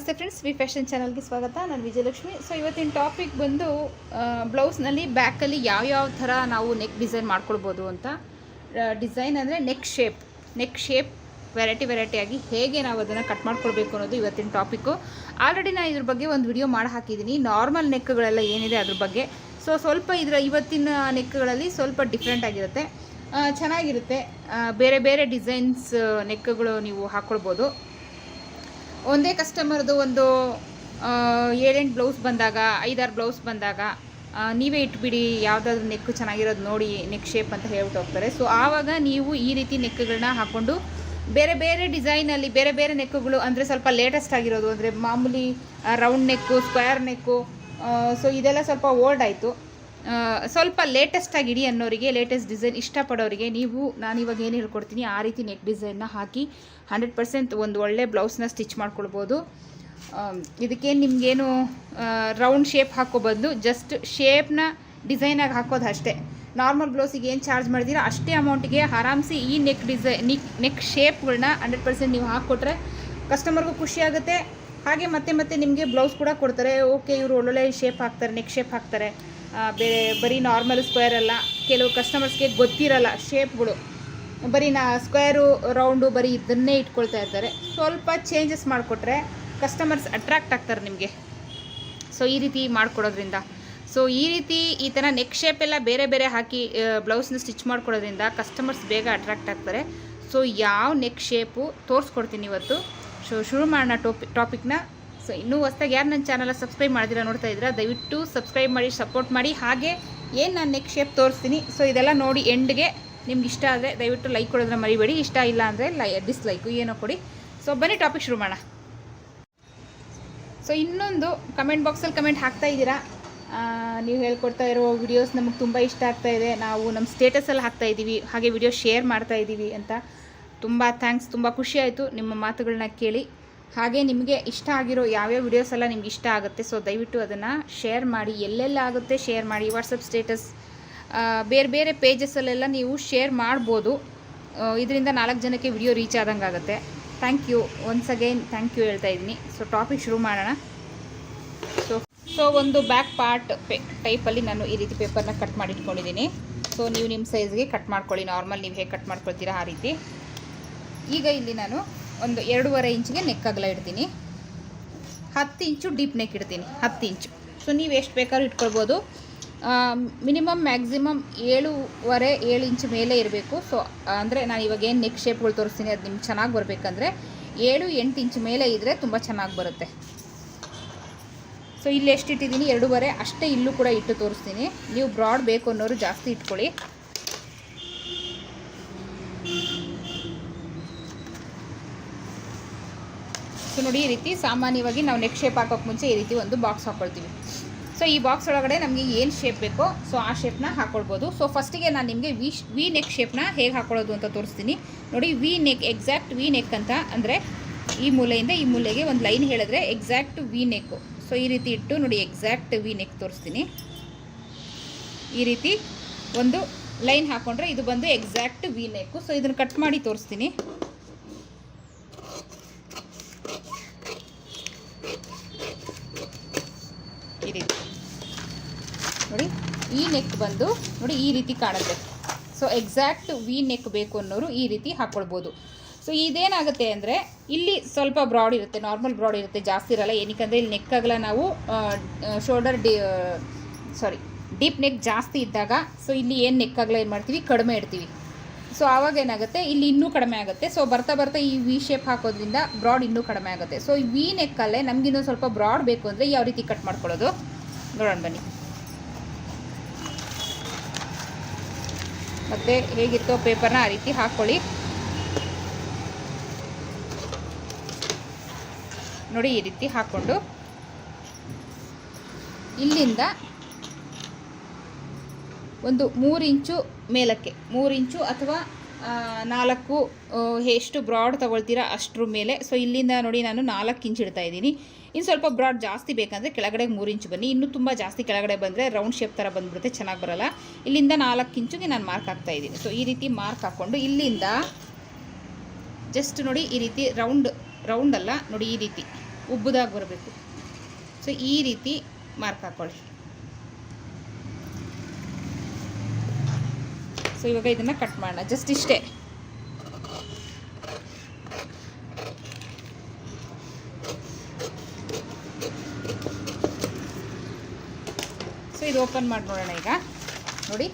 ನಮಸ್ತೆ friends V fashion ಚಾನಲ್ಗೆ ಸ್ವಾಗತ. ನಾನು ವಿಜಯಲಕ್ಷ್ಮಿ. ಸೊ ಇವತ್ತಿನ ಟಾಪಿಕ್ ಬಂದು ಬ್ಲೌಸ್ನಲ್ಲಿ ಬ್ಯಾಕಲ್ಲಿ ಯಾವ್ಯಾವ ಥರ ನಾವು ನೆಕ್ ಡಿಸೈನ್ ಮಾಡ್ಕೊಳ್ಬೋದು ಅಂತ. ಡಿಸೈನ್ ಅಂದರೆ neck shape neck shape variety ವೆರೈಟಿಯಾಗಿ ಹೇಗೆ ನಾವು ಅದನ್ನು ಕಟ್ ಮಾಡ್ಕೊಳ್ಬೇಕು ಅನ್ನೋದು ಇವತ್ತಿನ ಟಾಪಿಕ್ಕು ಆಲ್ರೆಡಿ ನಾನು ಇದ್ರ ಬಗ್ಗೆ ಒಂದು ವಿಡಿಯೋ ಮಾಡಿ ಹಾಕಿದ್ದೀನಿ ನಾರ್ಮಲ್ ನೆಕ್ಗಳೆಲ್ಲ ಏನಿದೆ ಅದ್ರ ಬಗ್ಗೆ. ಸೊ ಸ್ವಲ್ಪ ಇದರ ಇವತ್ತಿನ ನೆಕ್ಗಳಲ್ಲಿ ಸ್ವಲ್ಪ ಡಿಫ್ರೆಂಟ್ ಆಗಿರುತ್ತೆ. ಚೆನ್ನಾಗಿರುತ್ತೆ. ಬೇರೆ ಬೇರೆ ಡಿಸೈನ್ಸ್ ನೆಕ್ಗಳು ನೀವು ಹಾಕ್ಕೊಳ್ಬೋದು ಒಂದೇ ಕಸ್ಟಮರ್ದು ಒಂದು ಏಳೆಂಟು ಬ್ಲೌಸ್ ಬಂದಾಗ, ಐದಾರು ಬ್ಲೌಸ್ ಬಂದಾಗ ನೀವೇ ಇಟ್ಬಿಡಿ, ಯಾವುದಾದ್ರು ನೆಕ್ ಚೆನ್ನಾಗಿರೋದು ನೋಡಿ ನೆಕ್ ಶೇಪ್ ಅಂತ ಹೇಳ್ಬಿಟ್ಟು ಹೋಗ್ತಾರೆ. ಸೊ ಆವಾಗ ನೀವು ಈ ರೀತಿ ನೆಕ್ಗಳನ್ನ ಹಾಕ್ಕೊಂಡು ಬೇರೆ ಬೇರೆ ಡಿಸೈನಲ್ಲಿ ಬೇರೆ ಬೇರೆ ನೆಕ್ಕುಗಳು ಅಂದರೆ ಸ್ವಲ್ಪ ಲೇಟೆಸ್ಟ್ ಆಗಿರೋದು. ಅಂದರೆ ಮಾಮೂಲಿ round neck square neck so ಇದೆಲ್ಲ ಸ್ವಲ್ಪ ಓಲ್ಡ್ ಆಯಿತು. ಸ್ವಲ್ಪ ಲೇಟೆಸ್ಟ್ ಆಗಿ ಇಡಿ ಅನ್ನೋರಿಗೆ ಲೇಟೆಸ್ಟ್ ಡಿಸೈನ್ ಇಷ್ಟಪಡೋರಿಗೆ ನೀವು, ನಾನು ಇವಾಗ ಏನು ಹೇಳ್ಕೊಡ್ತೀನಿ, ಆ ರೀತಿ ನೆಕ್ ಡಿಸೈನ್ನ ಹಾಕಿ ಹಂಡ್ರೆಡ್ ಪರ್ಸೆಂಟ್ ಒಂದು ಒಳ್ಳೆ ಬ್ಲೌಸ್ನ ಸ್ಟಿಚ್ ಮಾಡ್ಕೊಳ್ಬೋದು. ಇದಕ್ಕೇನು ನಿಮಗೇನು ರೌಂಡ್ ಶೇಪ್ ಹಾಕೋ ಬದಲು ಜಸ್ಟ್ ಶೇಪ್ನ ಡಿಸೈನಾಗಿ ಹಾಕೋದು ಅಷ್ಟೇ. ನಾರ್ಮಲ್ ಬ್ಲೌಸಿಗೆ ಏನು ಚಾರ್ಜ್ ಮಾಡಿದ್ದೀರಾ ಅಷ್ಟೇ ಅಮೌಂಟಿಗೆ ಆರಾಮ್ಸಿ ಈ ನೆಕ್ ಡಿಸೈನ್ ನಿಕ್ ನೆಕ್ ಶೇಪ್ಗಳನ್ನ ಹಂಡ್ರೆಡ್ ಪರ್ಸೆಂಟ್ ನೀವು ಹಾಕ್ಕೊಟ್ರೆ ಕಸ್ಟಮರ್ಗೂ ಖುಷಿ ಆಗುತ್ತೆ. ಹಾಗೆ ಮತ್ತೆ ಮತ್ತೆ ನಿಮಗೆ ಬ್ಲೌಸ್ ಕೂಡ ಕೊಡ್ತಾರೆ. ಓಕೆ ಇವರು ಒಳ್ಳೊಳ್ಳೆ ಶೇಪ್ ಹಾಕ್ತಾರೆ ನೆಕ್ ಶೇಪ್ ಹಾಕ್ತಾರೆ. ಬೇರೆ ಬರೀ ನಾರ್ಮಲ್ ಸ್ಕ್ವೇರ್ ಅಲ್ಲ, ಕೆಲವು ಕಸ್ಟಮರ್ಸ್ಗೆ ಗೊತ್ತಿರಲ್ಲ ಶೇಪ್ಗಳು ಬರೀ ನಾ ಸ್ಕ್ವೇರು ರೌಂಡು ಬರೀ ಇದನ್ನೇ ಇಟ್ಕೊಳ್ತಾ ಇರ್ತಾರೆ ಸ್ವಲ್ಪ ಚೇಂಜಸ್ ಮಾಡಿಕೊಟ್ರೆ ಕಸ್ಟಮರ್ಸ್ ಅಟ್ರಾಕ್ಟ್ ಆಗ್ತಾರೆ ನಿಮಗೆ. ಸೊ ಈ ರೀತಿ ಮಾಡಿಕೊಡೋದ್ರಿಂದ. ಸೊ ಈ ರೀತಿ ಈ ಥರ ನೆಕ್ ಶೇಪ್ ಎಲ್ಲ ಬೇರೆ ಬೇರೆ ಹಾಕಿ ಬ್ಲೌಸ್ನ ಸ್ಟಿಚ್ ಮಾಡ್ಕೊಡೋದ್ರಿಂದ ಕಸ್ಟಮರ್ಸ್ ಬೇಗ ಅಟ್ರಾಕ್ಟ್ ಆಗ್ತಾರೆ. ಸೊ ಯಾವ ನೆಕ್ ಶೇಪು ತೋರಿಸ್ಕೊಡ್ತೀನಿ ಇವತ್ತು. ಸೊ ಶುರು ಮಾಡೋಣ ಟೋಪಿ ಟಾಪಿಕ್ನ ಸೊ ಇನ್ನೂ ಹೊಸ್ದಾಗಿ ಯಾರು ನನ್ನ ಚಾನಲ್ ಸಬ್ಸ್ಕ್ರೈಬ್ ಮಾಡಿದಿರ ನೋಡ್ತಾ ಇದ್ದೀರಾ, ದಯವಿಟ್ಟು ಸಬ್ಸ್ಕ್ರೈಬ್ ಮಾಡಿ ಸಪೋರ್ಟ್ ಮಾಡಿ. ಹಾಗೆ ಏನು ನಾನು ನೆಕ್ಸ್ಟ್ ಶೇಪ್ ತೋರಿಸ್ತೀನಿ ಸೊ ಇದೆಲ್ಲ ನೋಡಿ ಎಂಡ್ಗೆ ನಿಮ್ಗೆ ಇಷ್ಟ ಆದರೆ ದಯವಿಟ್ಟು ಲೈಕ್ ಕೊಡೋದ್ರೆ ಮರಿಬೇಡಿ. ಇಷ್ಟ ಇಲ್ಲ ಅಂದರೆ ಲೈ ಡಿಸ್ಲೈಕು ಏನೋ ಕೊಡಿ. ಸೊ ಬನ್ನಿ ಟಾಪಿಕ್ ಶುರು ಮಾಡೋಣ. ಸೊ ಇನ್ನೊಂದು ಕಮೆಂಟ್ ಬಾಕ್ಸಲ್ಲಿ ಕಮೆಂಟ್ ಹಾಕ್ತಾ ಇದ್ದೀರಾ. ನೀವು ಹೇಳ್ಕೊಡ್ತಾ ಇರೋ ವಿಡಿಯೋಸ್ ನಮಗೆ ತುಂಬ ಇಷ್ಟ ಆಗ್ತಾ ಇದೆ. ನಾವು ನಮ್ಮ ಸ್ಟೇಟಸಲ್ಲಿ ಹಾಕ್ತಾ ಇದ್ದೀವಿ. ಹಾಗೆ ವಿಡಿಯೋ ಶೇರ್ ಮಾಡ್ತಾ ಇದ್ದೀವಿ ಅಂತ. ತುಂಬ ಥ್ಯಾಂಕ್ಸ್ ತುಂಬ ಖುಷಿ ಆಯಿತು. ನಿಮ್ಮ ಮಾತುಗಳನ್ನ ಕೇಳಿ. ಹಾಗೆ ನಿಮಗೆ ಇಷ್ಟ ಆಗಿರೋ ಯಾವ್ಯಾವ ವಿಡಿಯೋಸ್ ಎಲ್ಲ ನಿಮ್ಗೆ ಇಷ್ಟ ಆಗುತ್ತೆ ಸೊ ದಯವಿಟ್ಟು ಅದನ್ನು ಶೇರ್ ಮಾಡಿ. ಎಲ್ಲೆಲ್ಲ ಆಗುತ್ತೆ ಶೇರ್ ಮಾಡಿ. ವಾಟ್ಸಪ್ ಸ್ಟೇಟಸ್ ಬೇರೆ ಬೇರೆ ಪೇಜಸ್ಸಲ್ಲೆಲ್ಲ ನೀವು ಶೇರ್ ಮಾಡ್ಬೋದು. ಇದರಿಂದ ನಾಲ್ಕು ಜನಕ್ಕೆ ವಿಡಿಯೋ ರೀಚ್ ಆದಂಗೆ ಆಗುತ್ತೆ. Thank you once again thank you ಹೇಳ್ತಾ ಇದ್ದೀನಿ. ಸೊ ಟಾಪಿಕ್ ಶುರು ಮಾಡೋಣ. ಸೊ ಸೊ ಒಂದು ಬ್ಯಾಕ್ ಪಾರ್ಟ್ ಪೇ ಟೈಪಲ್ಲಿ ನಾನು ಈ ರೀತಿ ಪೇಪರ್ನ ಕಟ್ ಮಾಡಿಟ್ಕೊಂಡಿದ್ದೀನಿ. ಸೊ ನೀವು ನಿಮ್ಮ ಸೈಜ್ಗೆ ಕಟ್ ಮಾಡ್ಕೊಳ್ಳಿ. ನಾರ್ಮಲ್ ನೀವು ಹೇಗೆ ಕಟ್ ಮಾಡ್ಕೊಳ್ತೀರಾ ಆ ರೀತಿ. ಈಗ ಇಲ್ಲಿ ನಾನು ಒಂದು ಎರಡೂವರೆ ಇಂಚಿಗೆ ನೆಕ್ ಅಗಲ ಇಡ್ತೀನಿ. ಹತ್ತು ಇಂಚು ಡೀಪ್ ನೆಕ್ ಇಡ್ತೀನಿ, ಹತ್ತು ಇಂಚು. ಸೊ ನೀವು ಎಷ್ಟು ಬೇಕಾದ್ರೂ ಇಟ್ಕೊಳ್ಬೋದು. ಮಿನಿಮಮ್, ಮ್ಯಾಕ್ಸಿಮಮ್ ಏಳುವರೆ, ಏಳು ಇಂಚು ಮೇಲೆ ಇರಬೇಕು. ಸೊ ಅಂದರೆ ನಾನು ಇವಾಗ ಏನು ನೆಕ್ ಶೇಪ್ಗಳು ತೋರಿಸ್ತೀನಿ, ಅದು ನಿಮ್ಗೆ ಚೆನ್ನಾಗಿ ಬರಬೇಕಂದ್ರೆ ಏಳು, ಎಂಟು ಇಂಚು ಮೇಲೆ ಇದ್ದರೆ ತುಂಬ ಚೆನ್ನಾಗಿ ಬರುತ್ತೆ. ಸೊ ಇಲ್ಲಿ ಎಷ್ಟು ಇಟ್ಟಿದ್ದೀನಿ? ಎರಡೂವರೆ. ಅಷ್ಟೇ ಇಲ್ಲೂ ಕೂಡ ಇಟ್ಟು ತೋರಿಸ್ತೀನಿ. ನೀವು ಬ್ರಾಡ್ ಬೇಕು ಅನ್ನೋರು ಜಾಸ್ತಿ ಇಟ್ಕೊಳ್ಳಿ. ಸೊ ನೋಡಿ, ಈ ರೀತಿ ಸಾಮಾನ್ಯವಾಗಿ ನಾವು ನೆಕ್ ಶೇಪ್ ಹಾಕೋಕ್ಕೆ ಮುಂಚೆ ಈ ರೀತಿ ಒಂದು ಬಾಕ್ಸ್ ಹಾಕ್ಕೊಳ್ತೀವಿ ಸೊ ಈ ಬಾಕ್ಸ್ ಒಳಗಡೆ ನಮಗೆ ಏನು ಶೇಪ್ ಬೇಕೋ ಸೊ ಆ ಶೇಪ್ನ ಹಾಕ್ಕೊಳ್ಬೋದು ಸೊ ಫಸ್ಟಿಗೆ ನಾನು ನಿಮಗೆ ವಿ ವಿ ನೆಕ್ ಶೇಪ್ನ ಹೇಗೆ ಹಾಕ್ಕೊಳ್ಳೋದು ಅಂತ ತೋರಿಸ್ತೀನಿ. ನೋಡಿ V neck exact V neck ಅಂತ, ಅಂದರೆ ಈ ಮೂಲೆಯಿಂದ ಈ ಮೂಲೆಗೆ ಒಂದು ಲೈನ್ ಹೇಳಿದ್ರೆ ಎಕ್ಸಾಕ್ಟ್ ವಿ ನೆಕ್ಕು ಸೊ ಈ ರೀತಿ ಇಟ್ಟು ನೋಡಿ ಎಕ್ಸಾಕ್ಟ್ ವಿ ನೆಕ್ ತೋರಿಸ್ತೀನಿ. ಈ ರೀತಿ ಒಂದು ಲೈನ್ ಹಾಕ್ಕೊಂಡ್ರೆ ಇದು ಬಂದು ಎಕ್ಸಾಕ್ಟ್ ವಿ ನೆಕ್ಕು ಸೊ ಇದನ್ನು ಕಟ್ ಮಾಡಿ ತೋರಿಸ್ತೀನಿ ಈ ರೀತಿ ನೋಡಿ ಈ ನೆಕ್ ಬಂದು ನೋಡಿ ಈ ರೀತಿ ಕಾಣುತ್ತೆ. ಸೊ ಎಕ್ಸಾಕ್ಟ್ ವಿ ನೆಕ್ ಬೇಕು ಅನ್ನೋರು ಈ ರೀತಿ ಹಾಕ್ಕೊಳ್ಬೋದು ಸೊ ಇದೇನಾಗುತ್ತೆ ಅಂದರೆ, ಇಲ್ಲಿ ಸ್ವಲ್ಪ ಬ್ರಾಡ್ ಇರುತ್ತೆ ನಾರ್ಮಲ್ ಬ್ರಾಡ್ ಇರುತ್ತೆ, ಜಾಸ್ತಿ ಇರಲ್ಲ. ಏನಕ್ಕಂದರೆ ಇಲ್ಲಿ ನೆಕ್ ಆಗಲ್ಲ ನಾವು ಶೋಲ್ಡರ್ ಡಿ ಸಾರಿ ಡೀಪ್ ನೆಕ್ ಜಾಸ್ತಿ ಇದ್ದಾಗ ಸೊ ಇಲ್ಲಿ ಏನು ನೆಕ್ ಆಗಲ್ಲ ಏನು ಮಾಡ್ತೀವಿ? ಕಡಿಮೆ ಇಡ್ತೀವಿ. ಸೊ ಆವಾಗ ಏನಾಗುತ್ತೆ? ಇಲ್ಲಿ ಇನ್ನೂ ಕಡಿಮೆ ಆಗುತ್ತೆ. ಸೊ ಬರ್ತಾ ಬರ್ತಾ ಈ ವಿ ಶೇಪ್ ಹಾಕೋದ್ರಿಂದ ಬ್ರಾಡ್ ಇನ್ನೂ ಕಡಿಮೆ ಆಗುತ್ತೆ. ಸೊ ಈ ವಿ ನೆಕ್ಕಲ್ಲೇ ನಮಗಿನ್ನೂ ಸ್ವಲ್ಪ ಬ್ರಾಡ್ ಬೇಕು ಅಂದರೆ ಯಾವ ರೀತಿ ಕಟ್ ಮಾಡ್ಕೊಳ್ಳೋದು? ನೋಡೋಣ ಬನ್ನಿ. ಮತ್ತು ಹೇಗಿತ್ತೋ ಪೇಪರ್ನ ಆ ರೀತಿ ಹಾಕ್ಕೊಳ್ಳಿ ನೋಡಿ, ಈ ರೀತಿ ಹಾಕ್ಕೊಂಡು. ಇಲ್ಲಿಂದ ಒಂದು ಮೂರು ಇಂಚು ಮೇಲಕ್ಕೆ, ಮೂರು ಇಂಚು ಅಥವಾ ನಾಲ್ಕು ಎಷ್ಟು ಬ್ರಾಡ್ ತಗೊಳ್ತೀರಾ ಅಷ್ಟ್ರ ಮೇಲೆ. ಸೊ ಇಲ್ಲಿಂದ ನೋಡಿ, ನಾನು ನಾಲ್ಕು ಇಂಚ್ ಇಡ್ತಾ ಇದ್ದೀನಿ. ಇನ್ನು ಸ್ವಲ್ಪ ಬ್ರಾಡ್ ಜಾಸ್ತಿ ಬೇಕಂದರೆ ಕೆಳಗಡೆ ಮೂರು ಇಂಚು ಬನ್ನಿ. ಇನ್ನೂ ತುಂಬ ಜಾಸ್ತಿ ಕೆಳಗಡೆ ಬಂದರೆ ರೌಂಡ್ ಶೇಪ್ ಥರ ಬಂದುಬಿಡುತ್ತೆ, ಚೆನ್ನಾಗಿ ಬರಲ್ಲ. ಇಲ್ಲಿಂದ ನಾಲ್ಕು ಇಂಚುಗೆ ನಾನು ಮಾರ್ಕ್ ಹಾಕ್ತಾ ಇದ್ದೀನಿ. ಸೊ ಈ ರೀತಿ ಮಾರ್ಕ್ ಹಾಕ್ಕೊಂಡು ಇಲ್ಲಿಂದ ಜಸ್ಟ್ ನೋಡಿ ಈ ರೀತಿ ರೌಂಡ್ ರೌಂಡ್ ಅಲ್ಲ, ನೋಡಿ ಈ ರೀತಿ ಉಬ್ಬುದಾಗಿ ಬರಬೇಕು. ಸೊ ಈ ರೀತಿ ಮಾರ್ಕ್ ಹಾಕ್ಕೊಳ್ಳಿ ಸೊ ಇವಾಗ ಇದನ್ನು ಕಟ್ ಮಾಡೋಣ. ಜಸ್ಟ್ ಇಷ್ಟೇ. ಸೊ ಇದು ಓಪನ್ ಮಾಡಿ ನೋಡೋಣ ಈಗ. ನೋಡಿ,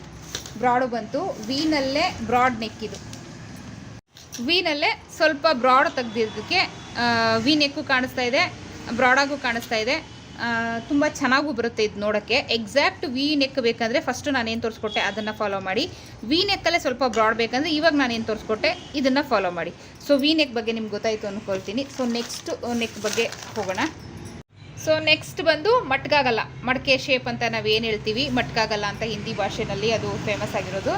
ಬ್ರಾಡು ಬಂತು. ವೀನಲ್ಲೇ ಬ್ರಾಡ್ ನೆಕ್ ಇದು ವೀನಲ್ಲೇ ಸ್ವಲ್ಪ ಬ್ರಾಡ್ ತೆಗ್ದಿದ್ದಕ್ಕೆ ವಿ ನೆಕ್ಕು ಕಾಣಿಸ್ತಾ ಇದೆ, ಬ್ರಾಡಾಗೂ ಕಾಣಿಸ್ತಾ ಇದೆ. ತುಂಬ ಚೆನ್ನಾಗೂ ಬರುತ್ತೆ ಇದು ನೋಡೋಕ್ಕೆ. ಎಕ್ಸಾಕ್ಟ್ ವಿ ನೆಕ್ ಬೇಕಂದರೆ ಫಸ್ಟು ನಾನೇನು ತೋರಿಸ್ಕೊಟ್ಟೆ ಅದನ್ನು ಫಾಲೋ ಮಾಡಿ. ವಿ ನೆಕ್ಕಲ್ಲೇ ಸ್ವಲ್ಪ ಬ್ರಾಡ್ ಬೇಕಂದರೆ ಇವಾಗ ನಾನೇನು ತೋರಿಸ್ಕೊಟ್ಟೆ ಇದನ್ನು ಫಾಲೋ ಮಾಡಿ. ಸೊ ವಿ ನೆಕ್ ಬಗ್ಗೆ ನಿಮ್ಗೆ ಗೊತ್ತಾಯಿತು ಅಂದ್ಕೊಳ್ತೀನಿ ಸೊ ನೆಕ್ಸ್ಟ್ ನೆಕ್ ಬಗ್ಗೆ ಹೋಗೋಣ. ಸೊ ನೆಕ್ಸ್ಟ್ ಬಂದು ಮಟ್ಕಾಗಲ್ಲ ಮಡಕೆ ಶೇಪ್ ಅಂತ ನಾವು ಏನು ಹೇಳ್ತೀವಿ? ಮಟ್ಕಾಗಲ್ಲ ಅಂತ ಹಿಂದಿ ಭಾಷೆನಲ್ಲಿ ಅದು ಫೇಮಸ್ ಆಗಿರೋದು.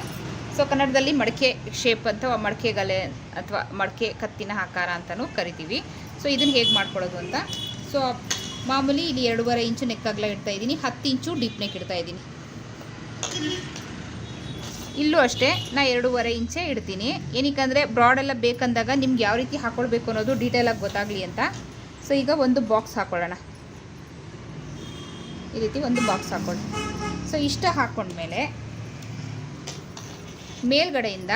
ಸೊ ಕನ್ನಡದಲ್ಲಿ ಮಡಕೆ ಶೇಪ್ ಅಂತ ಮಡಿಕೆ ಗಲೆ ಅಥವಾ ಮಡಕೆ ಕತ್ತಿನ ಆಕಾರ ಅಂತಲೂ ಕರಿತೀವಿ. ಸೊ ಇದನ್ನು ಹೇಗೆ ಮಾಡ್ಕೊಳ್ಳೋದು ಅಂತ? ಸೊ ಮಾಮೂಲಿ ಇಲ್ಲಿ ಎರಡೂವರೆ ಇಂಚು ನೆಕ್ಕಾಗಲ ಇಡ್ತಾ ಇದ್ದೀನಿ. ಹತ್ತು ಇಂಚು ಡೀಪ್ ನೆಕ್ ಇಡ್ತಾ ಇದ್ದೀನಿ. ಇಲ್ಲೂ ಅಷ್ಟೇ, ನಾ ಎರಡೂವರೆ ಇಂಚೇ ಇಡ್ತೀನಿ. ಏನಕ್ಕಂದರೆ ಬ್ರಾಡೆಲ್ಲ ಬೇಕಂದಾಗ ನಿಮ್ಗೆ ಯಾವ ರೀತಿ ಹಾಕ್ಕೊಳ್ಬೇಕು ಅನ್ನೋದು ಡೀಟೇಲಾಗಿ ಗೊತ್ತಾಗಲಿ ಅಂತ. ಸೊ ಈಗ ಒಂದು ಬಾಕ್ಸ್ ಹಾಕ್ಕೊಳ್ಳೋಣ ಈ ರೀತಿ ಒಂದು ಬಾಕ್ಸ್ ಹಾಕ್ಕೊಳ್ಳಿ. ಸೊ ಇಷ್ಟ ಹಾಕ್ಕೊಂಡ್ಮೇಲೆ ಮೇಲ್ಗಡೆಯಿಂದ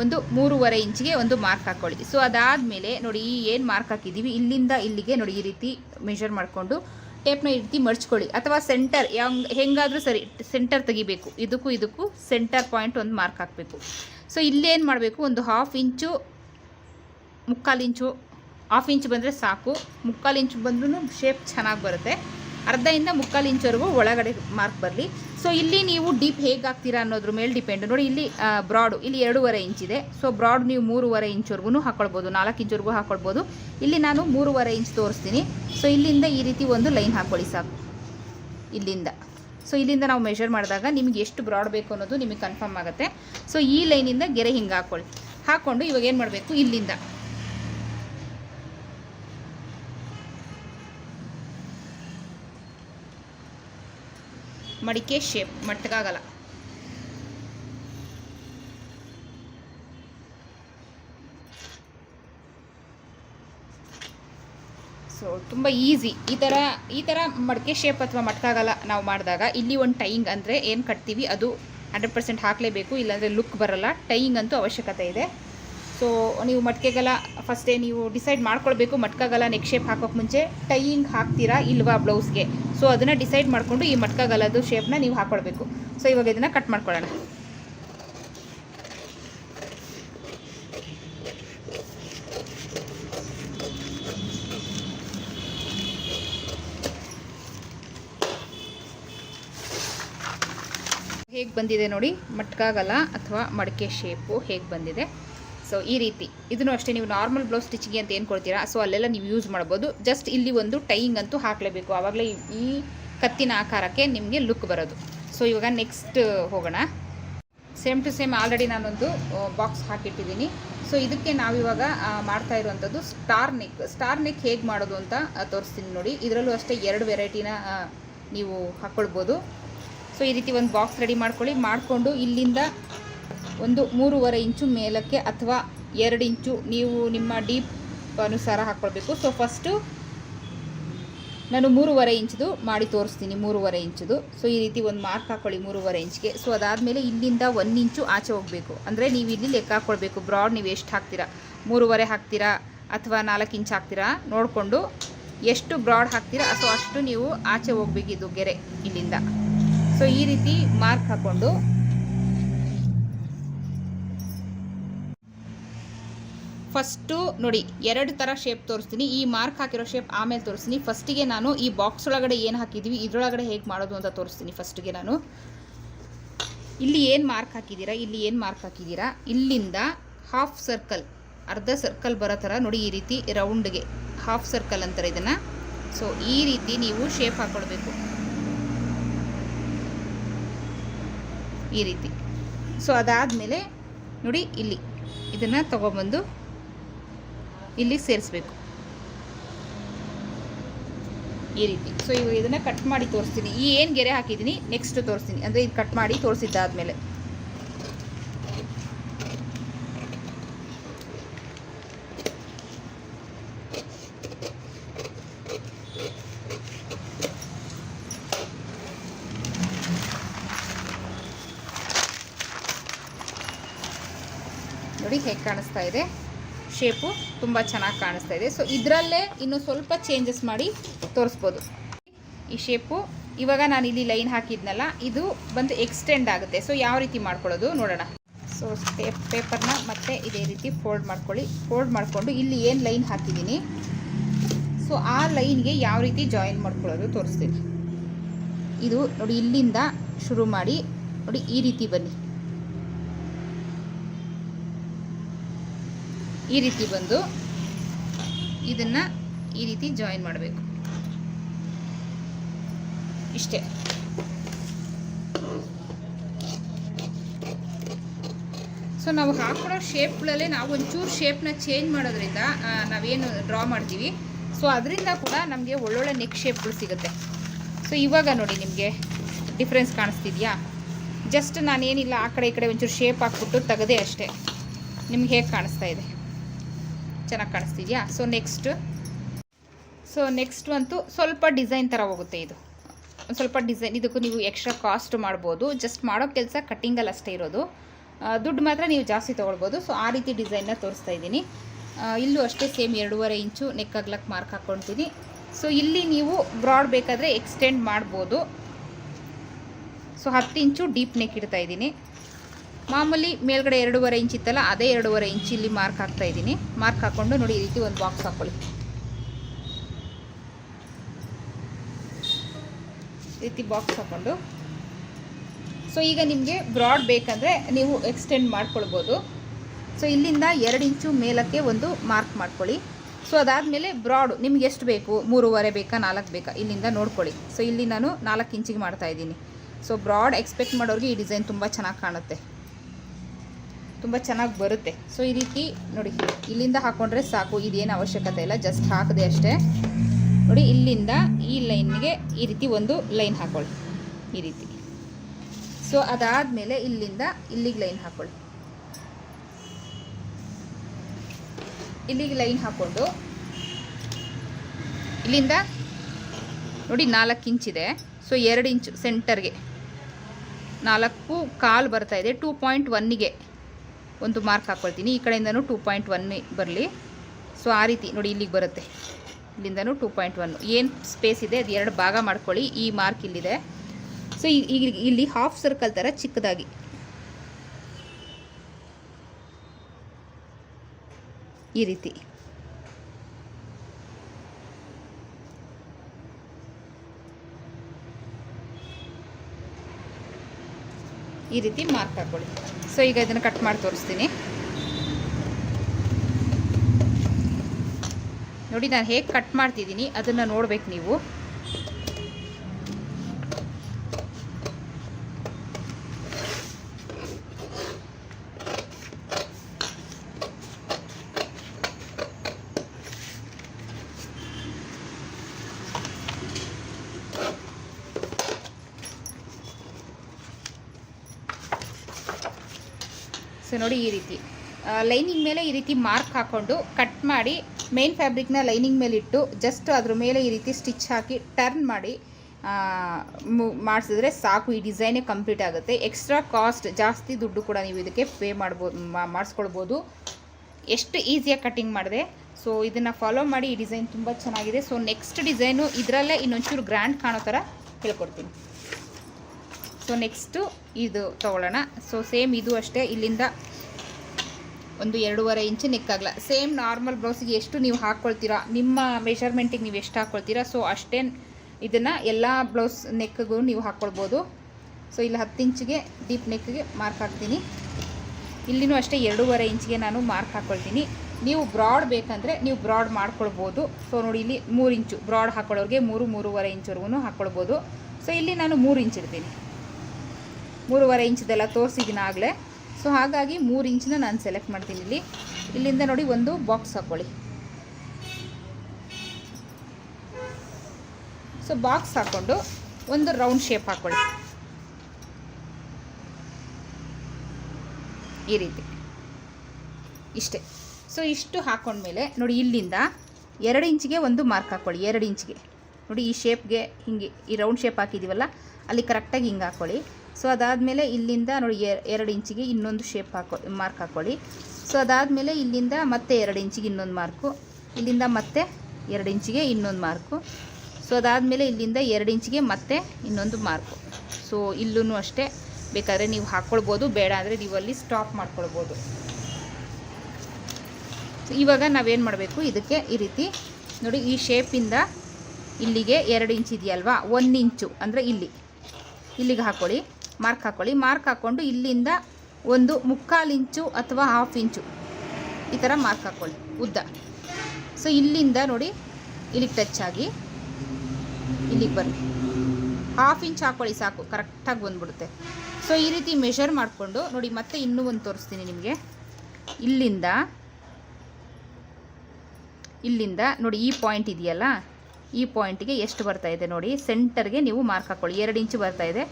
ಒಂದು ಮೂರುವರೆ ಇಂಚಿಗೆ ಒಂದು ಮಾರ್ಕ್ ಹಾಕ್ಕೊಳ್ಳಿ. ಸೊ ಅದಾದಮೇಲೆ ನೋಡಿ ಈ ಏನು ಮಾರ್ಕ್ ಹಾಕಿದ್ದೀವಿ? ಇಲ್ಲಿಂದ ಇಲ್ಲಿಗೆ ನೋಡಿ ಈ ರೀತಿ ಮೆಷರ್ ಮಾಡಿಕೊಂಡು ಟೇಪ್ನ ಈ ರೀತಿ ಮರ್ಚ್ಕೊಳ್ಳಿ. ಅಥವಾ ಸೆಂಟರ್ ಯಾವ ಹೆಂಗಾದರೂ ಸರಿ ಸೆಂಟರ್ ತೆಗಿಬೇಕು. ಇದಕ್ಕೂ ಇದಕ್ಕೂ ಸೆಂಟರ್ ಪಾಯಿಂಟ್ ಒಂದು ಮಾರ್ಕ್ ಹಾಕಬೇಕು. ಸೊ ಇಲ್ಲೇನು ಮಾಡಬೇಕು? ಒಂದು ಹಾಫ್ ಇಂಚು, ಮುಕ್ಕಾಲು ಇಂಚು ಹಾಫ್ ಇಂಚ್ ಬಂದರೆ ಸಾಕು. ಮುಕ್ಕಾಲು ಇಂಚು ಬಂದ್ರೂ ಶೇಪ್ ಚೆನ್ನಾಗಿ ಬರುತ್ತೆ. ಅರ್ಧದಿಂದ ಮುಕ್ಕಾಲು ಇಂಚವರೆಗೂ ಒಳಗಡೆ ಮಾರ್ಕ್ ಬರಲಿ. ಸೊ ಇಲ್ಲಿ ನೀವು ಡೀಪ್ ಹೇಗೆ ಹಾಕ್ತೀರಾ ಅನ್ನೋದ್ರ ಮೇಲೆ ಡಿಪೆಂಡ್ ನೋಡಿ, ಇಲ್ಲಿ ಬ್ರಾಡು ಇಲ್ಲಿ ಎರಡೂವರೆ ಇಂಚಿದೆ ಸೊ ಬ್ರಾಡ್ ನೀವು ಮೂರುವರೆ ಇಂಚ್ವರೆಗೂ ಹಾಕ್ಕೊಳ್ಬೋದು ನಾಲ್ಕು ಇಂಚ್ವರೆಗೂ ಹಾಕ್ಕೊಳ್ಬೋದು ಇಲ್ಲಿ ನಾನು ಮೂರುವರೆ ಇಂಚ್ ತೋರಿಸ್ತೀನಿ. ಸೊ ಇಲ್ಲಿಂದ ಈ ರೀತಿ ಒಂದು ಲೈನ್ ಹಾಕ್ಕೊಳ್ಳಿ ಸಾಕು. ಇಲ್ಲಿಂದ. ಸೊ ಇಲ್ಲಿಂದ ನಾವು ಮೆಷರ್ ಮಾಡಿದಾಗ ನಿಮ್ಗೆ ಎಷ್ಟು ಬ್ರಾಡ್ ಬೇಕು ಅನ್ನೋದು ನಿಮಗೆ ಕನ್ಫರ್ಮ್ ಆಗುತ್ತೆ. ಸೊ ಈ ಲೈನಿಂದ ಗೆರೆ ಹಿಂಗೆ ಹಾಕ್ಕೊಳ್ಳಿ ಹಾಕ್ಕೊಂಡು ಇವಾಗ ಏನು ಮಾಡಬೇಕು? ಇಲ್ಲಿಂದ. ಮಡಿಕೆ ಶೇಪ್ ಮಟ್ಟಗಾಗಲ್ಲ. ಸೊ ತುಂಬ ಈಸಿ ಈ ಥರ ಈ ಥರ ಮಡಿಕೆ ಶೇಪ್ ಅಥವಾ ಮಟ್ಕಾಗಲ್ಲ ನಾವು ಮಾಡಿದಾಗ, ಇಲ್ಲಿ ಒಂದು ಟೈಯಿಂಗ್ ಅಂದರೆ ಏನು ಕಟ್ತೀವಿ? ಅದು ಹಂಡ್ರೆಡ್ ಪರ್ಸೆಂಟ್ ಹಾಕಲೇಬೇಕು, ಇಲ್ಲಾಂದರೆ ಲುಕ್ ಬರಲ್ಲ. ಟೈಯಿಂಗ್ ಅಂತೂ ಅವಶ್ಯಕತೆ ಇದೆ. ಸೊ ನೀವು ಮಟ್ಕೆಗಲ ಫಸ್ಟೇ ನೀವು ಡಿಸೈಡ್ ಮಾಡ್ಕೊಳ್ಬೇಕು ಮಟ್ಕಾಗಲ್ಲ ನೆಕ್ ಶೇಪ್ ಹಾಕೋಕೆ ಮುಂಚೆ. ಟೈಯಿಂಗ್ ಹಾಕ್ತೀರಾ ಇಲ್ವಾ ಬ್ಲೌಸ್ಗೆ ಸೊ ಅದನ್ನು ಡಿಸೈಡ್ ಮಾಡಿಕೊಂಡು ಈ ಮಟ್ಕಾಗಲದು ಶೇಪ್ನ ನೀವು ಹಾಕ್ಕೊಳ್ಬೇಕು ಸೊ ಇವಾಗ ಇದನ್ನು ಕಟ್ ಮಾಡ್ಕೊಳ್ಳೋಣ. ಹೇಗೆ ಬಂದಿದೆ ನೋಡಿ ಮಟ್ಕಾಗಲ್ಲ ಅಥವಾ ಮಡಕೆ ಶೇಪು ಹೇಗೆ ಬಂದಿದೆ. ಸೊ ಈ ರೀತಿ. ಇದನ್ನು ಅಷ್ಟೇ ನೀವು ನಾರ್ಮಲ್ ಬ್ಲೌಸ್ ಸ್ಟಿಚಿಂಗ್ ಅಂತ ಏನು ಕೊಡ್ತೀರಾ? ಸೊ ಅಲ್ಲೆಲ್ಲ ನೀವು ಯೂಸ್ ಮಾಡ್ಬೋದು ಜಸ್ಟ್ ಇಲ್ಲಿ ಒಂದು ಟೈಯಿಂಗ್ ಅಂತೂ ಹಾಕಲೇಬೇಕು. ಆವಾಗಲೇ ಈ- ಕತ್ತಿನ ಆಕಾರಕ್ಕೆ ನಿಮಗೆ ಲುಕ್ ಬರೋದು. ಸೊ ಇವಾಗ ನೆಕ್ಸ್ಟ್ ಹೋಗೋಣ. ಸೇಮ್ ಟು ಸೇಮ್ ಆಲ್ರೆಡಿ ನಾನೊಂದು ಬಾಕ್ಸ್ ಹಾಕಿಟ್ಟಿದ್ದೀನಿ. ಸೊ ಇದಕ್ಕೆ ನಾವಿವಾಗ ಮಾಡ್ತಾ ಇರುವಂಥದ್ದು ಸ್ಟಾರ್ ನೆಕ್ ಸ್ಟಾರ್ ನೆಕ್ ಹೇಗೆ ಮಾಡೋದು ಅಂತ ತೋರಿಸ್ತೀನಿ ನೋಡಿ. ಇದರಲ್ಲೂ ಅಷ್ಟೇ ಎರಡು ವೆರೈಟಿನ ನೀವು ಹಾಕ್ಕೊಳ್ಬೋದು ಸೊ ಈ ರೀತಿ ಒಂದು ಬಾಕ್ಸ್ ರೆಡಿ ಮಾಡ್ಕೊಳ್ಳಿ. ಮಾಡಿಕೊಂಡು ಇಲ್ಲಿಂದ ಒಂದು ಮೂರುವರೆ ಇಂಚು ಮೇಲಕ್ಕೆ ಅಥವಾ ಎರಡು ಇಂಚು ನೀವು ನಿಮ್ಮ ಡೀಪ್ ಅನುಸಾರ ಹಾಕ್ಕೊಳ್ಬೇಕು ಸೊ ಫಸ್ಟು ನಾನು ಮೂರುವರೆ ಇಂಚದು ಮಾಡಿ ತೋರಿಸ್ತೀನಿ, ಮೂರುವರೆ ಇಂಚದು. ಸೊ ಈ ರೀತಿ ಒಂದು ಮಾರ್ಕ್ ಹಾಕ್ಕೊಳ್ಳಿ ಮೂರುವರೆ ಇಂಚ್ಗೆ. ಸೊ ಅದಾದಮೇಲೆ ಇಲ್ಲಿಂದ ಒಂದು ಇಂಚು ಆಚೆ ಹೋಗಬೇಕು. ಅಂದರೆ ನೀವು ಇಲ್ಲಿ ಲೆಕ್ಕ ಹಾಕ್ಕೊಳ್ಬೇಕು ಬ್ರಾಡ್ ನೀವು ಎಷ್ಟು ಹಾಕ್ತೀರಾ. ಮೂರುವರೆ ಹಾಕ್ತೀರಾ ಅಥವಾ ನಾಲ್ಕು ಇಂಚ್ ಹಾಕ್ತೀರಾ ನೋಡಿಕೊಂಡು ಎಷ್ಟು ಬ್ರಾಡ್ ಹಾಕ್ತೀರಾ. ಸೊ ಅಷ್ಟು ನೀವು ಆಚೆ ಹೋಗ್ಬೇಕಿದ್ದು ಗೆರೆ ಇಲ್ಲಿಂದ. ಸೊ ಈ ರೀತಿ ಮಾರ್ಕ್ ಹಾಕ್ಕೊಂಡು ಫಸ್ಟು ನೋಡಿ, ಎರಡು ಥರ ಶೇಪ್ ತೋರಿಸ್ತೀನಿ. ಈ ಮಾರ್ಕ್ ಹಾಕಿರೋ ಶೇಪ್ ಆಮೇಲೆ ತೋರಿಸ್ತೀನಿ. ಫಸ್ಟಿಗೆ ನಾನು ಈ ಬಾಕ್ಸ್ ಒಳಗಡೆ ಏನು ಹಾಕಿದ್ದೀವಿ ಇದರೊಳಗಡೆ ಹೇಗೆ ಮಾಡೋದು ಅಂತ ತೋರಿಸ್ತೀನಿ ಫಸ್ಟಿಗೆ ನಾನು. ಇಲ್ಲಿ ಏನು ಮಾರ್ಕ್ ಹಾಕಿದ್ದೀರಾ ಇಲ್ಲಿ ಏನು ಮಾರ್ಕ್ ಹಾಕಿದ್ದೀರಾ ಇಲ್ಲಿಂದ ಹಾಫ್ ಸರ್ಕಲ್ ಅರ್ಧ ಸರ್ಕಲ್ ಬರೋ ಥರ ನೋಡಿ ಈ ರೀತಿ ರೌಂಡ್ಗೆ ಹಾಫ್ ಸರ್ಕಲ್ ಅಂತಾರೆ ಇದನ್ನು. ಸೊ ಈ ರೀತಿ ನೀವು ಶೇಪ್ ಹಾಕ್ಕೊಳ್ಬೇಕು ಈ ರೀತಿ. ಸೊ ಅದಾದಮೇಲೆ ನೋಡಿ ಇಲ್ಲಿ, ಇದನ್ನು ತಗೊಬಂದು ಇಲ್ಲಿ ಸೇರಿಸ್ಬೇಕು. ಈ ರೀತಿ. ಸೊ ಇವಾಗ ಇದನ್ನು ಕಟ್ ಮಾಡಿ ತೋರಿಸ್ತೀನಿ. ಈ ಏನು ಗೆರೆ ಹಾಕಿದ್ದೀನಿ? ನೆಕ್ಸ್ಟ್ ತೋರಿಸ್ತೀನಿ. ಅಂದರೆ ಇದು ಕಟ್ ಮಾಡಿ ತೋರಿಸಿದ್ದಾದಮೇಲೆ. ನೋಡಿ ಹೇಗೆ ಕಾಣಿಸ್ತಾ ಇದೆ. ಶೇಪು ತುಂಬ ಚೆನ್ನಾಗಿ ಕಾಣಿಸ್ತಾ ಇದೆ. ಸೊ ಇದರಲ್ಲೇ ಇನ್ನು ಸ್ವಲ್ಪ ಚೇಂಜಸ್ ಮಾಡಿ ತೋರಿಸ್ಬೋದು. ಈ ಶೇಪು ಇವಾಗ ನಾನು ಇಲ್ಲಿ ಲೈನ್ ಹಾಕಿದ್ನಲ್ಲ, ಇದು ಬಂದು ಎಕ್ಸ್ಟೆಂಡ್ ಆಗುತ್ತೆ. ಸೊ ಯಾವ ರೀತಿ ಮಾಡ್ಕೊಳ್ಳೋದು ನೋಡೋಣ. ಸೊ ಪೇಪರ್ನ ಮತ್ತೆ ಇದೇ ರೀತಿ ಫೋಲ್ಡ್ ಮಾಡ್ಕೊಳ್ಳಿ. ಫೋಲ್ಡ್ ಮಾಡಿಕೊಂಡು ಇಲ್ಲಿ ಏನು ಲೈನ್ ಹಾಕಿದ್ದೀನಿ? ಸೊ ಆ ಲೈನ್ಗೆ ಯಾವ ರೀತಿ ಜಾಯಿನ್ ಮಾಡ್ಕೊಳ್ಳೋದು ತೋರಿಸ್ತೀನಿ. ಇದು ನೋಡಿ ಇಲ್ಲಿಂದ ಶುರು ಮಾಡಿ, ನೋಡಿ ಈ ರೀತಿ ಬನ್ನಿ. ಈ ರೀತಿ ಬಂದು ಇದನ್ನು ಈ ರೀತಿ ಜಾಯಿನ್ ಮಾಡಬೇಕು. ಇಷ್ಟೇ. ಸೊ ನಾವು ಹಾಕೊಳ್ಳೋ ಶೇಪ್ಗಳಲ್ಲೇ ನಾವು ಒಂಚೂರು ಶೇಪ್ನ ಚೇಂಜ್ ಮಾಡೋದ್ರಿಂದ ನಾವೇನು ಡ್ರಾ ಮಾಡ್ತೀವಿ. ಸೊ ಅದರಿಂದ ಕೂಡ ನಮಗೆ ಒಳ್ಳೊಳ್ಳೆ ನೆಕ್ ಶೇಪ್ಗಳು ಸಿಗುತ್ತೆ. ಸೊ ಇವಾಗ ನೋಡಿ ನಿಮಗೆ ಡಿಫ್ರೆನ್ಸ್ ಕಾಣಿಸ್ತಿದ್ಯಾ? ಜಸ್ಟ್ ನಾನೇನಿಲ್ಲ, ಆ ಕಡೆ ಈ ಕಡೆ ಒಂಚೂರು ಶೇಪ್ ಹಾಕ್ಬಿಟ್ಟು ತೆಗೆದೆ ಅಷ್ಟೇ. ನಿಮ್ಗೆ ಹೇಗೆ ಕಾಣಿಸ್ತಾ ಇದೆ? ಚೆನ್ನಾಗಿ ಕಾಣಿಸ್ತಿದೆಯಾ? ಸೊ ನೆಕ್ಸ್ಟ್ ಸೊ ನೆಕ್ಸ್ಟ್ ಅಂತೂ ಸ್ವಲ್ಪ ಡಿಸೈನ್ ಥರ ಹೋಗುತ್ತೆ ಇದು. ಒಂದು ಸ್ವಲ್ಪ ಡಿಸೈನ್, ಇದಕ್ಕೂ ನೀವು ಎಕ್ಸ್ಟ್ರಾ ಕಾಸ್ಟ್ ಮಾಡ್ಬೋದು. ಜಸ್ಟ್ ಮಾಡೋ ಕೆಲಸ ಕಟ್ಟಿಂಗಲ್ಲಿ ಅಷ್ಟೇ ಇರೋದು. ದುಡ್ಡು ಮಾತ್ರ ನೀವು ಜಾಸ್ತಿ ತೊಗೊಳ್ಬೋದು. ಸೊ ಆ ರೀತಿ ಡಿಸೈನ್ನ ತೋರಿಸ್ತಾ ಇದ್ದೀನಿ. ಇಲ್ಲೂ ಅಷ್ಟೇ ಸೇಮ್ ಎರಡೂವರೆ ಇಂಚು ನೆಕ್ ಆಗ್ಲಕ್ಕೆ ಮಾರ್ಕ್ ಹಾಕ್ಕೊಳ್ತೀನಿ ಸೊ ಇಲ್ಲಿ ನೀವು ಬ್ರಾಡ್ ಬೇಕಾದರೆ ಎಕ್ಸ್ಟೆಂಡ್ ಮಾಡ್ಬೋದು. ಸೊ ಹತ್ತು ಇಂಚು ಡೀಪ್ ನೆಕ್ ಇಡ್ತಾ ಇದ್ದೀನಿ. ಮಾಮೂಲಿ ಮೇಲ್ಗಡೆ ಎರಡೂವರೆ ಇಂಚ್ ಇತ್ತಲ್ಲ, ಅದೇ ಎರಡೂವರೆ ಇಂಚ್ ಇಲ್ಲಿ ಮಾರ್ಕ್ ಹಾಕ್ತಾ ಇದ್ದೀನಿ. ಮಾರ್ಕ್ ಹಾಕ್ಕೊಂಡು ನೋಡಿ, ಈ ರೀತಿ ಒಂದು ಬಾಕ್ಸ್ ಹಾಕ್ಕೊಳ್ಳಿ ರೀತಿ ಬಾಕ್ಸ್ ಹಾಕ್ಕೊಂಡು ಸೊ ಈಗ ನಿಮಗೆ ಬ್ರಾಡ್ ಬೇಕಂದರೆ ನೀವು ಎಕ್ಸ್ಟೆಂಡ್ ಮಾಡ್ಕೊಳ್ಬೋದು. ಸೊ ಇಲ್ಲಿಂದ ಎರಡು ಇಂಚು ಮೇಲಕ್ಕೆ ಒಂದು ಮಾರ್ಕ್ ಮಾಡ್ಕೊಳ್ಳಿ. ಸೊ ಅದಾದಮೇಲೆ ಬ್ರಾಡು ನಿಮ್ಗೆ ಎಷ್ಟು ಬೇಕು? ಮೂರುವರೆ ಬೇಕಾ, ನಾಲ್ಕು ಬೇಕಾ? ಇಲ್ಲಿಂದ ನೋಡ್ಕೊಳ್ಳಿ. ಸೊ ಇಲ್ಲಿ ನಾನು ನಾಲ್ಕು ಇಂಚಿಗೆ ಮಾಡ್ತಾಯಿದ್ದೀನಿ ಸೊ ಬ್ರಾಡ್ ಎಕ್ಸ್ಪೆಕ್ಟ್ ಮಾಡೋರಿಗೆ ಈ ಡಿಸೈನ್ ತುಂಬ ಚೆನ್ನಾಗಿ ಕಾಣುತ್ತೆ. ತುಂಬ ಚೆನ್ನಾಗಿ ಬರುತ್ತೆ. ಸೊ ಈ ರೀತಿ ನೋಡಿ ಇಲ್ಲಿಂದ ಹಾಕೊಂಡ್ರೆ ಸಾಕು, ಇದೇನು ಅವಶ್ಯಕತೆ ಇಲ್ಲ ಜಸ್ಟ್ ಹಾಕಿದೆ ಅಷ್ಟೇ. ನೋಡಿ, ಇಲ್ಲಿಂದ ಈ ಲೈನ್ಗೆ ಈ ರೀತಿ ಒಂದು ಲೈನ್ ಹಾಕೊಳ್ಳಿ. ಈ ರೀತಿ. ಸೊ ಅದಾದಮೇಲೆ ಇಲ್ಲಿಂದ ಇಲ್ಲಿಗೆ ಲೈನ್ ಹಾಕೊಳ್ಳಿ. ಇಲ್ಲಿಗೆ ಲೈನ್ ಹಾಕ್ಕೊಂಡು ಇಲ್ಲಿಂದ ನೋಡಿ ನಾಲ್ಕು ಇಂಚಿದೆ ಸೊ ಎರಡು ಇಂಚು ಸೆಂಟರ್ಗೆ ನಾಲ್ಕು ಕಾಲು ಬರ್ತಾ ಇದೆ ಟೂ ಪಾಯಿಂಟ್ ಒನ್ನಿಗೆ ಒಂದು ಮಾರ್ಕ್ ಹಾಕ್ಕೊಳ್ತೀನಿ ಈ ಕಡೆಯಿಂದನೂ ಟೂ ಪಾಯಿಂಟ್ ಒನ್ ಬರಲಿ. ಸೊ ಆ ರೀತಿ ನೋಡಿ ಇಲ್ಲಿಗೆ ಬರುತ್ತೆ. ಇಲ್ಲಿಂದನೂ ಟೂ ಪಾಯಿಂಟ್ ಒನ್ ಏನು ಸ್ಪೇಸ್ ಇದೆ? ಅದು ಎರಡು ಭಾಗ ಮಾಡ್ಕೊಳ್ಳಿ. ಈ ಮಾರ್ಕ್ ಇಲ್ಲಿದೆ. ಸೊ ಈಗ ಇಲ್ಲಿ ಹಾಫ್ ಸರ್ಕಲ್ ಥರ ಚಿಕ್ಕದಾಗಿ. ಈ ರೀತಿ. ಈ ರೀತಿ ಮಾರ್ಕ್ ಹಾಕೊಳ್ಳಿ. ಸೊ ಈಗ ಇದನ್ನು ಕಟ್ ಮಾಡಿ ತೋರಿಸ್ತೀನಿ. ನೋಡಿ, ನಾನು ಹೇಗೆ ಕಟ್ ಮಾಡ್ತಿದ್ದೀನಿ, ಅದನ್ನು ನೋಡ್ಬೇಕು ನೀವು. ಸೊ ನೋಡಿ ಈ ರೀತಿ. ಲೈನಿಂಗ್ ಮೇಲೆ ಈ ರೀತಿ ಮಾರ್ಕ್ ಹಾಕ್ಕೊಂಡು ಕಟ್ ಮಾಡಿ ಮೇನ್ ಫ್ಯಾಬ್ರಿಕ್ನ ಲೈನಿಂಗ್ ಮೇಲೆ ಇಟ್ಟು ಜಸ್ಟ್ ಅದ್ರ ಮೇಲೆ ಈ ರೀತಿ ಸ್ಟಿಚ್ ಹಾಕಿ ಟರ್ನ್ ಮಾಡಿ ಮಾಡಿಸಿದ್ರೆ ಸಾಕು. ಈ ಡಿಸೈನೇ ಕಂಪ್ಲೀಟ್ ಆಗುತ್ತೆ. ಎಕ್ಸ್ಟ್ರಾ ಕಾಸ್ಟ್ ಜಾಸ್ತಿ ದುಡ್ಡು ಕೂಡ ನೀವು ಇದಕ್ಕೆ ಪೇ ಮಾಡ್ಬೋದು ಮಾಡಿಸ್ಕೊಳ್ಬೋದು. ಎಷ್ಟು ಈಸಿಯಾಗಿ ಕಟ್ಟಿಂಗ್ ಮಾಡಿದೆ. ಸೊ, ಇದನ್ನು ಫಾಲೋ ಮಾಡಿ ಈ ಡಿಸೈನ್ ತುಂಬ ಚೆನ್ನಾಗಿದೆ. ಸೊ, ನೆಕ್ಸ್ಟ್ ಡಿಸೈನು ಇದರಲ್ಲೇ ಇನ್ನೊಂಚೂರು ಗ್ರ್ಯಾಂಡ್ ಕಾಣೋ ಥರ ಹೇಳ್ಕೊಡ್ತೀನಿ. ಸೊ ನೆಕ್ಸ್ಟು ಇದು ತೊಗೊಳ್ಳೋಣ. ಸೊ ಸೇಮ್ ಇದು ಅಷ್ಟೇ. ಇಲ್ಲಿಂದ ಒಂದು ಎರಡೂವರೆ ಇಂಚು ನೆಕ್ಕಾಗಲ್ಲ ಸೇಮ್ ನಾರ್ಮಲ್ ಬ್ಲೌಸಿಗೆ ಎಷ್ಟು ನೀವು ಹಾಕ್ಕೊಳ್ತೀರಾ ನಿಮ್ಮ ಮೆಷರ್ಮೆಂಟಿಗೆ ನೀವು ಎಷ್ಟು ಹಾಕ್ಕೊಳ್ತೀರಾ ಸೊ ಅಷ್ಟೇ ಇದನ್ನು ಎಲ್ಲ ಬ್ಲೌಸ್ ನೆಕ್ಗೂ ನೀವು ಹಾಕ್ಕೊಳ್ಬೋದು ಸೊ ಇಲ್ಲಿ ಹತ್ತು ಇಂಚಿಗೆ ಡೀಪ್ ನೆಕ್ಗೆ ಮಾರ್ಕ್ ಹಾಕ್ತೀನಿ. ಇಲ್ಲಿನೂ ಅಷ್ಟೇ ಎರಡೂವರೆ ಇಂಚಿಗೆ ನಾನು ಮಾರ್ಕ್ ಹಾಕ್ಕೊಳ್ತೀನಿ ನೀವು ಬ್ರಾಡ್ ಬೇಕಂದರೆ ನೀವು ಬ್ರಾಡ್ ಮಾಡ್ಕೊಳ್ಬೋದು. ಸೊ ನೋಡಿ ಇಲ್ಲಿ ಮೂರು ಇಂಚು ಬ್ರಾಡ್ ಹಾಕ್ಕೊಳ್ಳೋರಿಗೆ ಮೂರು, ಮೂರುವರೆ ಇಂಚ್ವರೆಗೂ ಹಾಕ್ಕೊಳ್ಬೋದು ಸೊ ಇಲ್ಲಿ ನಾನು ಮೂರು ಇಂಚ್ ಇಡ್ತೀನಿ. ಮೂರುವರೆ ಇಂಚದೆಲ್ಲ ತೋರಿಸಿದ್ದೀನಿ ಆಗಲೇ. ಸೊ ಹಾಗಾಗಿ ಮೂರು ಇಂಚನ್ನ ನಾನು ಸೆಲೆಕ್ಟ್ ಮಾಡ್ತೀನಿ ಇಲ್ಲಿ. ಇಲ್ಲಿಂದ ನೋಡಿ ಒಂದು ಬಾಕ್ಸ್ ಹಾಕ್ಕೊಳ್ಳಿ ಸೊ ಬಾಕ್ಸ್ ಹಾಕ್ಕೊಂಡು ಒಂದು ರೌಂಡ್ ಶೇಪ್ ಹಾಕ್ಕೊಳ್ಳಿ ಈ ರೀತಿ. ಇಷ್ಟೇ. ಸೊ ಇಷ್ಟು ಹಾಕ್ಕೊಂಡ್ಮೇಲೆ ನೋಡಿ ಇಲ್ಲಿಂದ ಎರಡು ಇಂಚಿಗೆ ಒಂದು ಮಾರ್ಕ್ ಹಾಕ್ಕೊಳ್ಳಿ ಎರಡು ಇಂಚಿಗೆ. ನೋಡಿ ಈ ಶೇಪ್ಗೆ ಹಿಂಗೆ ಈ ರೌಂಡ್ ಶೇಪ್ ಹಾಕಿದ್ದೀವಲ್ಲ ಅಲ್ಲಿ ಕರೆಕ್ಟಾಗಿ ಹಿಂಗೆ ಹಾಕ್ಕೊಳ್ಳಿ ಸೊ ಅದಾದಮೇಲೆ ಇಲ್ಲಿಂದ ನೋಡಿ ಎರಡು ಇಂಚಿಗೆ ಇನ್ನೊಂದು ಶೇಪ್ ಹಾಕೊ ಮಾರ್ಕ್ ಹಾಕ್ಕೊಳ್ಳಿ ಸೊ ಅದಾದಮೇಲೆ ಇಲ್ಲಿಂದ ಮತ್ತೆ ಎರಡು ಇಂಚಿಗೆ ಇನ್ನೊಂದು ಮಾರ್ಕು ಇಲ್ಲಿಂದ ಮತ್ತೆ ಎರಡು ಇಂಚಿಗೆ ಇನ್ನೊಂದು ಮಾರ್ಕು ಸೊ ಅದಾದಮೇಲೆ ಇಲ್ಲಿಂದ ಎರಡು ಇಂಚಿಗೆ ಮತ್ತೆ ಇನ್ನೊಂದು ಮಾರ್ಕು ಸೊ ಇಲ್ಲೂ ಅಷ್ಟೇ. ಬೇಕಾದರೆ ನೀವು ಹಾಕ್ಕೊಳ್ಬೋದು ಬೇಡ ಅಂದರೆ ನೀವು ಅಲ್ಲಿ ಸ್ಟಾಪ್ ಮಾಡ್ಕೊಳ್ಬೋದು. ಇವಾಗ ನಾವೇನು ಮಾಡಬೇಕು? ಇದಕ್ಕೆ ಈ ರೀತಿ ನೋಡಿ, ಈ ಶೇಪಿಂದ ಇಲ್ಲಿಗೆ ಎರಡು ಇಂಚ್ ಇದೆಯಲ್ವಾ? ಒಂದು ಇಂಚು ಅಂದರೆ ಇಲ್ಲಿ. ಇಲ್ಲಿಗೆ ಹಾಕ್ಕೊಳ್ಳಿ ಮಾರ್ಕ್ ಹಾಕ್ಕೊಳ್ಳಿ ಮಾರ್ಕ್ ಹಾಕ್ಕೊಂಡು ಇಲ್ಲಿಂದ ಒಂದು ಮುಕ್ಕಾಲು ಇಂಚು ಅಥವಾ ಹಾಫ್ ಇಂಚು ಈ ಥರ ಮಾರ್ಕ್ ಹಾಕ್ಕೊಳ್ಳಿ ಉದ್ದ. ಸೊ ಇಲ್ಲಿಂದ ನೋಡಿ, ಇಲ್ಲಿಗೆ ಟಚ್ ಆಗಿ, ಇಲ್ಲಿಗೆ ಬನ್ನಿ. ಹಾಫ್ ಇಂಚ್ ಹಾಕ್ಕೊಳ್ಳಿ ಸಾಕು, ಕರೆಕ್ಟಾಗಿ ಬಂದ್ಬಿಡುತ್ತೆ. ಸೊ ಈ ರೀತಿ ಮೆಷರ್ ಮಾಡಿಕೊಂಡು ನೋಡಿ, ಮತ್ತೆ ಇನ್ನೂ ಒಂದು ತೋರಿಸ್ತೀನಿ ನಿಮಗೆ. ಇಲ್ಲಿಂದ ಇಲ್ಲಿಂದ ನೋಡಿ, ಈ ಪಾಯಿಂಟ್ ಇದೆಯಲ್ಲ, ಈ ಪಾಯಿಂಟಿಗೆ ಎಷ್ಟು ಬರ್ತಾ ಇದೆ ನೋಡಿ ಸೆಂಟರ್ಗೆ ನೀವು ಮಾರ್ಕ್ ಹಾಕ್ಕೊಳ್ಳಿ ಎರಡು ಇಂಚು ಬರ್ತಾ ಇದೆ.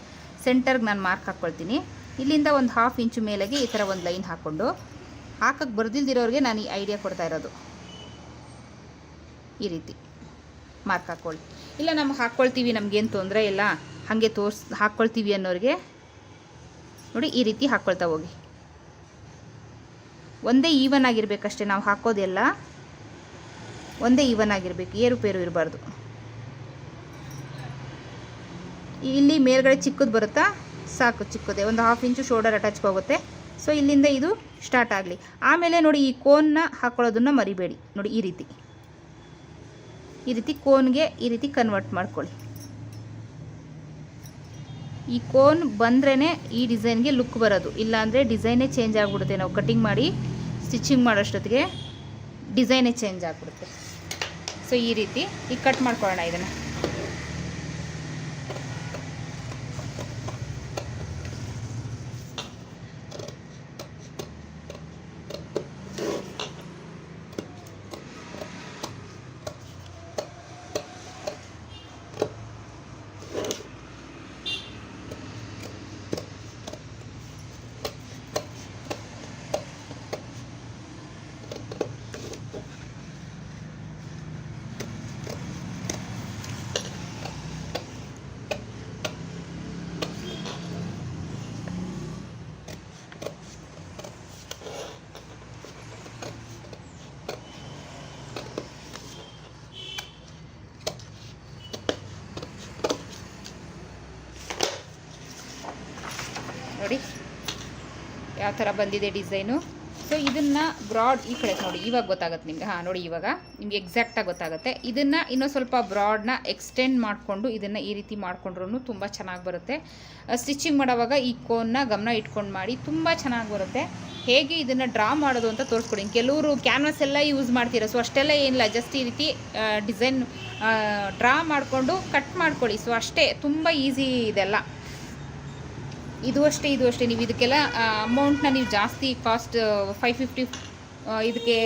ಸೆಂಟರ್ಗೆ ನಾನು ಮಾರ್ಕ್ ಹಾಕ್ಕೊಳ್ತೀನಿ ಇಲ್ಲಿಂದ ಒಂದು ಹಾಫ್ ಇಂಚು ಮೇಲೆಗೆ ಈ ಥರ ಒಂದು ಲೈನ್ ಹಾಕ್ಕೊಂಡು ಹಾಕಕ್ಕೆ ಬರ್ದಿಲ್ದಿರೋರಿಗೆ ನಾನು ಈ ಐಡಿಯಾ ಕೊಡ್ತಾ ಇರೋದು. ಈ ರೀತಿ. ಮಾರ್ಕ್ ಹಾಕ್ಕೊಳ್ಳಿ ಇಲ್ಲ, ನಮ್ಗೆ ಹಾಕ್ಕೊಳ್ತೀವಿ ನಮಗೇನು ತೊಂದರೆ ಇಲ್ಲ. ಹಾಗೆ ತೋರ್ಸ್ ಹಾಕ್ಕೊಳ್ತೀವಿ ಅನ್ನೋರಿಗೆ ನೋಡಿ ಈ ರೀತಿ ಹಾಕ್ಕೊಳ್ತಾ ಹೋಗಿ. ಒಂದೇ ಈವನ್ ಆಗಿರ್ಬೇಕಷ್ಟೇ, ನಾವು ಹಾಕೋದೆಲ್ಲ ಒಂದೇ ಈವನ್ ಆಗಿರಬೇಕು ಏರುಪೇರು ಇರಬಾರ್ದು. ಇಲ್ಲಿ ಮೇಲ್ಗಡೆ ಚಿಕ್ಕದು ಬರುತ್ತಾ? ಸಾಕು, ಚಿಕ್ಕದೆ. ಒಂದು ಹಾಫ್ ಇಂಚು ಶೋಲ್ಡರ್ ಅಟ್ಯಾಚ್ ಹೋಗುತ್ತೆ ಸೊ ಇಲ್ಲಿಂದ ಇದು ಸ್ಟಾರ್ಟ್ ಆಗಲಿ. ಆಮೇಲೆ ನೋಡಿ, ಈ ಕೋನ್ನ ಹಾಕೊಳ್ಳೋದನ್ನು ಮರಿಬೇಡಿ. ನೋಡಿ, ಈ ರೀತಿ. ಈ ರೀತಿ ಕೋನ್ಗೆ ಈ ರೀತಿ ಕನ್ವರ್ಟ್ ಮಾಡ್ಕೊಳ್ಳಿ. ಈ ಕೋನ್ ಬಂದ್ರೇ ಈ ಡಿಸೈನ್ಗೆ ಲುಕ್ ಬರೋದು. ಇಲ್ಲಾಂದರೆ ಡಿಸೈನೇ ಚೇಂಜ್ ಆಗಿಬಿಡುತ್ತೆ. ನಾವು ಕಟಿಂಗ್ ಮಾಡಿ ಸ್ಟಿಚಿಂಗ್ ಮಾಡೋಷ್ಟೊತ್ತಿಗೆ ಡಿಸೈನೇ ಚೇಂಜ್ ಆಗಿಬಿಡುತ್ತೆ. ಸೊ ಈ ರೀತಿ. ಈಗ ಕಟ್ ಮಾಡ್ಕೊಳ್ಳೋಣ ಇದನ್ನು. ನೋಡಿ. ಯಾವ ಥರ ಬಂದಿದೆ ಡಿಸೈನು. ಸೊ ಇದನ್ನು ಬ್ರಾಡ್ ಈ ಕಡೆ ನೋಡಿ, ಇವಾಗ ಗೊತ್ತಾಗುತ್ತೆ ನಿಮಗೆ. ಹಾಂ, ನೋಡಿ ಇವಾಗ. ನಿಮ್ಗೆ ಎಕ್ಸಾಕ್ಟಾಗಿ ಗೊತ್ತಾಗುತ್ತೆ. ಇದನ್ನು ಇನ್ನೂ ಸ್ವಲ್ಪ ಬ್ರಾಡ್ನ ಎಕ್ಸ್ಟೆಂಡ್ ಮಾಡಿಕೊಂಡು ಇದನ್ನು ಈ ರೀತಿ ಮಾಡಿಕೊಂಡ್ರೂ ತುಂಬ ಚೆನ್ನಾಗಿ ಬರುತ್ತೆ. ಸ್ಟಿಚಿಂಗ್ ಮಾಡೋವಾಗ ಈ ಕೋನ್ನ ಗಮನ ಇಟ್ಕೊಂಡು ಮಾಡಿ ತುಂಬ ಚೆನ್ನಾಗಿ ಬರುತ್ತೆ. ಹೇಗೆ ಇದನ್ನು ಡ್ರಾ ಮಾಡೋದು ಅಂತ ತೋರಿಸ್ಕೊಡಿ. ಕೆಲವರು ಕ್ಯಾನ್ವಾಸ್ ಎಲ್ಲ ಯೂಸ್ ಮಾಡ್ತೀರ ಸೊ ಅಷ್ಟೆಲ್ಲ ಏನಿಲ್ಲ. ಜಸ್ಟ್ ಈ ರೀತಿ ಡಿಸೈನ್ ಡ್ರಾ ಮಾಡಿಕೊಂಡು ಕಟ್ ಮಾಡ್ಕೊಳ್ಳಿ. ಸೊ ಅಷ್ಟೇ. ತುಂಬ ಈಸಿ ಇದೆಲ್ಲ. ಇದು ಅಷ್ಟೇ ಇದು ಅಷ್ಟೇ. ನೀವು ಇದಕ್ಕೆಲ್ಲ ಅಮೌಂಟ್ನ ನೀವು ಜಾಸ್ತಿ ಕಾಸ್ಟ್ ಫೈವ್ ಫಿಫ್ಟಿ ಇದಕ್ಕೆ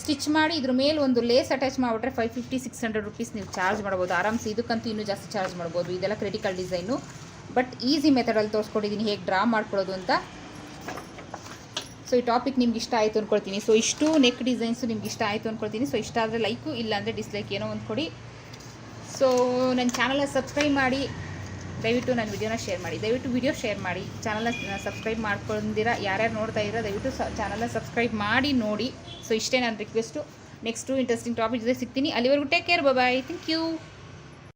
ಸ್ಟಿಚ್ ಮಾಡಿ ಇದ್ರ ಮೇಲೆ ಒಂದು ಲೇಸ್ ಅಟ್ಯಾಚ್ ಮಾಡಿಬಿಟ್ರೆ five fifty six hundred rupees ನೀವು ಚಾರ್ಜ್ ಮಾಡ್ಬೋದು. ಆರಾಮ್ಸೆ ಇದಕ್ಕಂತೂ ಇನ್ನೂ ಜಾಸ್ತಿ ಚಾರ್ಜ್ ಮಾಡ್ಬೋದು. ಇದೆಲ್ಲ ಕ್ರಿಟಿಕಲ್ ಡಿಸೈನು ಬಟ್ ಈಸಿ ಮೆಥಡಲ್ಲಿ ತೋರಿಸ್ಕೊಟ್ಟಿದ್ದೀನಿ. ಹೇಗೆ ಡ್ರಾ ಮಾಡ್ಕೊಳ್ಳೋದು ಅಂತ. ಸೊ ಈ ಟಾಪಿಕ್ ನಿಮ್ಗೆ ಇಷ್ಟ ಆಯಿತು ಅಂದ್ಕೊಳ್ತೀನಿ ಸೊ ಇಷ್ಟು ನೆಕ್ ಡಿಸೈನ್ಸು ನಿಮ್ಗೆ ಇಷ್ಟ ಆಯಿತು ಅಂದ್ಕೊಳ್ತೀನಿ ಸೊ ಇಷ್ಟ ಆದರೆ ಲೈಕು ಇಲ್ಲಾಂದರೆ ಡಿಸ್ಲೈಕ್ ಏನೋ ಒಂದು ಕೊಡಿ. ಸೊ ನನ್ನ ಚಾನಲ್ನ ಸಬ್ಸ್ಕ್ರೈಬ್ ಮಾಡಿ. ದಯವಿಟ್ಟು ನನ್ನ ವಿಡಿಯೋನ ಶೇರ್ ಮಾಡಿ. ದಯವಿಟ್ಟು ವಿಡಿಯೋ ಶೇರ್ ಮಾಡಿ. ಚಾನಲ್ನ ಸಬ್ಸ್ಕ್ರೈಬ್ ಮಾಡ್ಕೊಂಡಿರ, ಯಾರ್ಯಾರು ನೋಡ್ತಾ ಇದ್ದೀರಾ, ದಯವಿಟ್ಟು ಸ, ಚಾನಲ್ನ ಸಬ್ಸ್ಕ್ರೈಬ್ ಮಾಡಿ, ನೋಡಿ. ಸೊ ಇಷ್ಟೇ ನನ್ನ ರಿಕ್ವೆಸ್ಟು ನೆಕ್ಸ್ಟು ಇಂಟ್ರೆಸ್ಟಿಂಗ್ ಟಾಪಿಕ್ ಜೊತೆ ಸಿಗ್ತೀನಿ. ಅಲ್ಲಿವರೆಗೂ take care bye thank you